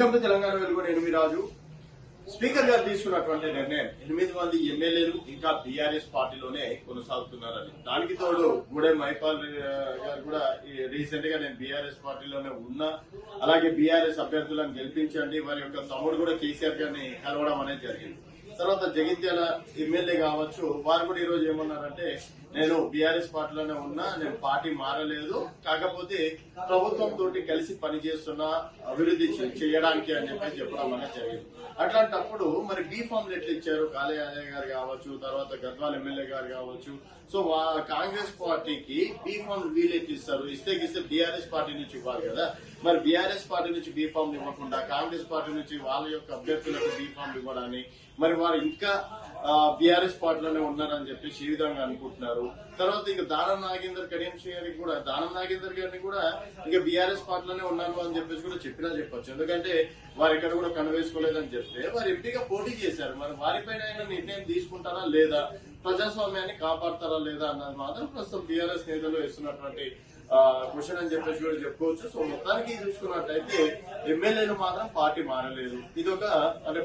Welcome to Telangana వెలుగు నేను మీ రాజు. Speaker గారు తీసుకున్నటువంటి నిర్ణయం ఎనిమిది మంది ఎమ్మెల్యేలు ఇంకా బీఆర్ఎస్ పార్టీలోనే కొనసాగుతున్నారని. దానికి తోడు గూడెం మైపాల్ గారు కూడా రీసెంట్గా నేను బీఆర్ఎస్ పార్టీలోనే ఉన్నా. అలాగే బీఆర్ఎస్ అభ్యర్థులను గెలిపించండి. వారి యొక్క తమ్ముడు కూడా కేసీఆర్ గారిని కలవడం అనేది జరిగింది. తర్వాత జగిత్యాల ఎమ్మెల్యే కావచ్చు వారు కూడా ఈ రోజు ఏమన్నారంటే నేను బీఆర్ఎస్ పార్టీలోనే ఉన్నా నేను పార్టీ మారలేదు. కాకపోతే ప్రభుత్వం తోటి కలిసి పనిచేస్తున్నా అభివృద్ధి చేయడానికి అని చెప్పి చెప్పడం అనేది జరిగింది. అట్లాంటప్పుడు మరి బీ ఫామ్లు ఎట్లా ఇచ్చారు? కాళయాదయ్య గారు కావచ్చు తర్వాత గద్వాల్ ఎమ్మెల్యే గారు కావచ్చు. సో కాంగ్రెస్ పార్టీకి బీ ఫామ్ వీలు ఎట్లు ఇస్తారు? ఇస్తే ఇస్తే బీఆర్ఎస్ పార్టీ నుంచి ఇవ్వాలి కదా. మరి బీఆర్ఎస్ పార్టీ నుంచి బీ ఫామ్ ఇవ్వకుండా కాంగ్రెస్ పార్టీ నుంచి వాళ్ళ యొక్క అభ్యర్థులకు బీ ఫామ్ ఇవ్వడాన్ని మరి వారు ఇంకా బీఆర్ఎస్ పార్టీలోనే ఉన్నారని చెప్పేసి ఈ విధంగా అనుకుంటున్నారు. తర్వాత ఇంకా దానం నాగేందర్ కడియం గారికి కూడా దానం నాగేందర్ గారిని కూడా ఇక బీఆర్ఎస్ పార్టీలోనే ఉన్నారు అని చెప్పేసి కూడా చెప్పినా చెప్పొచ్చు. ఎందుకంటే వారు ఇక్కడ కూడా కనువేసుకోలేదని చెప్తే వారు ఎంపీగా పోటీ చేశారు. మరి వారిపైన ఆయన నిర్ణయం తీసుకుంటారా లేదా? ప్రజాస్వామ్యాన్ని కాపాడతారా లేదా అన్నది మాత్రం ప్రస్తుతం బీఆర్ఎస్ నేతలు వేస్తున్నటువంటి క్వశ్చన్ అని చెప్పేసి కూడా చెప్పుకోవచ్చు. సో మొత్తానికి చూసుకున్నట్టయితే ఎమ్మెల్యేలు మాత్రం పార్టీ మారలేదు. ఇది ఒక అంటే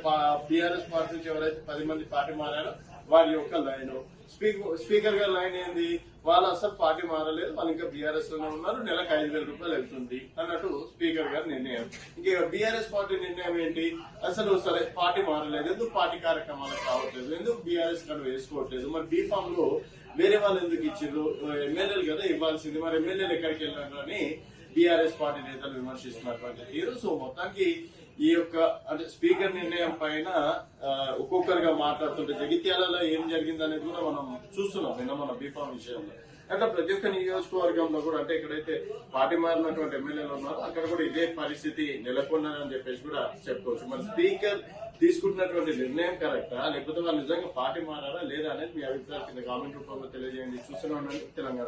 బీఆర్ఎస్ పార్టీ నుంచి ఎవరైతే పది మంది పార్టీ మారారు. వారి యొక్క లైన్. స్పీకర్ స్పీకర్ గారి లైన్ ఏంది? వాళ్ళు అసలు పార్టీ మారలేదు. వాళ్ళు ఇంకా బీఆర్ఎస్లోనే ఉన్నారు. నెలకు ఐదు వేల రూపాయలు వెళ్తుంది అన్నట్టు స్పీకర్ గారి నిర్ణయం. ఇంకా బీఆర్ఎస్ పార్టీ నిర్ణయం ఏంటి? అసలు సరే పార్టీ మారలేదు. ఎందుకు పార్టీ కార్యక్రమాలకు రావట్లేదు? ఎందుకు బీఆర్ఎస్ కార్డు వేసుకోవట్లేదు? మరి బీఫామ్లో వేరే వాళ్ళు ఎందుకు ఇచ్చిండ్రు? ఎమ్మెల్యేలు కదా ఇవ్వాల్సింది. మరి ఎమ్మెల్యేలు ఎక్కడికి వెళ్ళారు అని బీఆర్ఎస్ పార్టీ నేతలు విమర్శిస్తున్నటువంటి తీరు సో మొత్తానికి ఈ యొక్క అంటే స్పీకర్ నిర్ణయం పైన ఒక్కొక్కరిగా మాట్లాడుతుంటే జగిత్యాలలో ఏం జరిగింది అనేది కూడా మనం చూస్తున్నాం నిన్న మన బీఫామ్ విషయంలో. అంటే ప్రతి ఒక్క నియోజకవర్గంలో కూడా అంటే ఎక్కడైతే పార్టీ మారినటువంటి ఎమ్మెల్యేలు ఉన్నారో అక్కడ కూడా ఇదే పరిస్థితి నెలకొన్నదని చెప్పేసి కూడా చెప్పుకోవచ్చు. మరి స్పీకర్ తీసుకుంటున్నటువంటి నిర్ణయం కరెక్టా? లేకపోతే వాళ్ళు నిజంగా పార్టీ మారారా లేదా అనేది మీ అభిప్రాయం కింద కామెంట్ రూపంలో తెలియజేయండి. చూస్తున్నాం తెలంగాణ